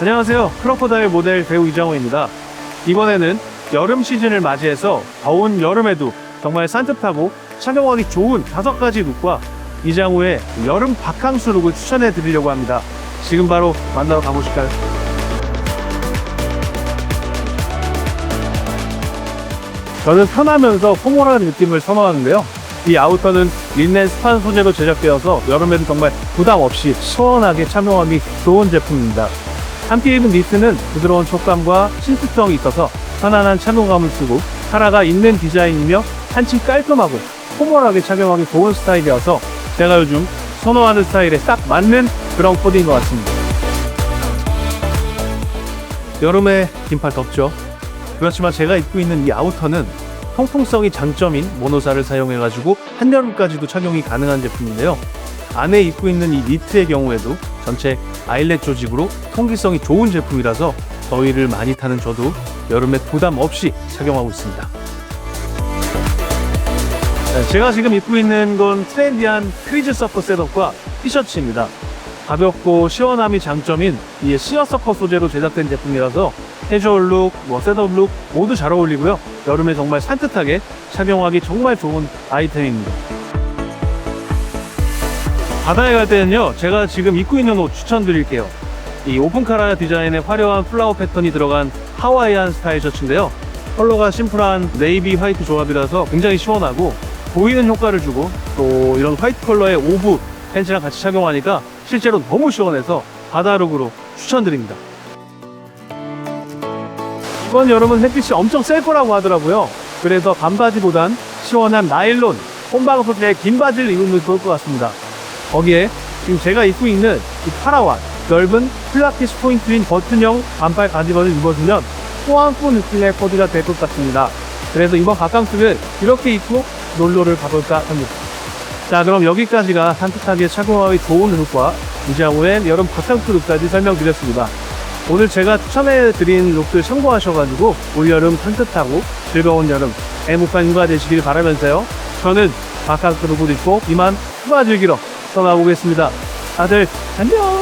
안녕하세요. 크로커다일 모델 배우 이장호입니다. 이번에는 여름 시즌을 맞이해서 더운 여름에도 정말 산뜻하고 착용하기 좋은 다섯 가지 룩과 이장호의 여름 바캉스 룩을 추천해 드리려고 합니다. 지금 바로 만나러 가보실까요? 저는 편하면서 포멀한 느낌을 선호하는데요. 이 아우터는 린넨 스판 소재로 제작되어서 여름에도 정말 부담 없이 시원하게 착용하기 좋은 제품입니다. 함께 입은 니트는 부드러운 촉감과 신축성이 있어서 편안한 착용감을 쓰고 카라가 있는 디자인이며 한층 깔끔하고 포멀하게 착용하기 좋은 스타일이어서 제가 요즘 선호하는 스타일에 딱 맞는 그런 코디인 것 같습니다. 여름에 긴팔 덥죠? 그렇지만 제가 입고 있는 이 아우터는 통풍성이 장점인 모노사를 사용해가지고 한여름까지도 착용이 가능한 제품인데요. 안에 입고 있는 이 니트의 경우에도 전체 아일렛 조직으로 통기성이 좋은 제품이라서 더위를 많이 타는 저도 여름에 부담 없이 착용하고 있습니다. 네, 제가 지금 입고 있는 건 트렌디한 크리즈 서커 셋업과 티셔츠입니다. 가볍고 시원함이 장점인 이 시어 서커 소재로 제작된 제품이라서 캐주얼 룩, 뭐 셋업 룩 모두 잘 어울리고요. 여름에 정말 산뜻하게 착용하기 정말 좋은 아이템입니다. 바다에 갈 때는요, 제가 지금 입고 있는 옷 추천드릴게요. 이 오픈카라 디자인의 화려한 플라워 패턴이 들어간 하와이안 스타일 셔츠인데요. 컬러가 심플한 네이비 화이트 조합이라서 굉장히 시원하고 보이는 효과를 주고 또 이런 화이트 컬러의 오브 팬츠랑 같이 착용하니까 실제로 너무 시원해서 바다룩으로 추천드립니다. 이번 여름은 햇빛이 엄청 셀 거라고 하더라고요. 그래서 반바지보단 시원한 나일론, 혼방 소재의 긴 바지를 입으면 좋을 것 같습니다. 거기에 지금 제가 입고 있는 이 파라완 넓은 플라티스 포인트인 버튼형 반팔 가디건을 입어주면 호황꾸 느낌의 코디가 될 것 같습니다. 그래서 이번 바캉스를 이렇게 입고 놀러를 가볼까 합니다. 자 그럼 여기까지가 산뜻하게 착용하기 좋은 룩과 이장호의 여름 바캉스 룩까지 설명드렸습니다. 오늘 제가 추천해드린 룩들 참고하셔가지고 올여름 산뜻하고 즐거운 여름 애무판 휴가 되시길 바라면서요. 저는 바캉스 룩을 입고 이만 휴가 즐기러 떠나보겠습니다. 다들 안녕!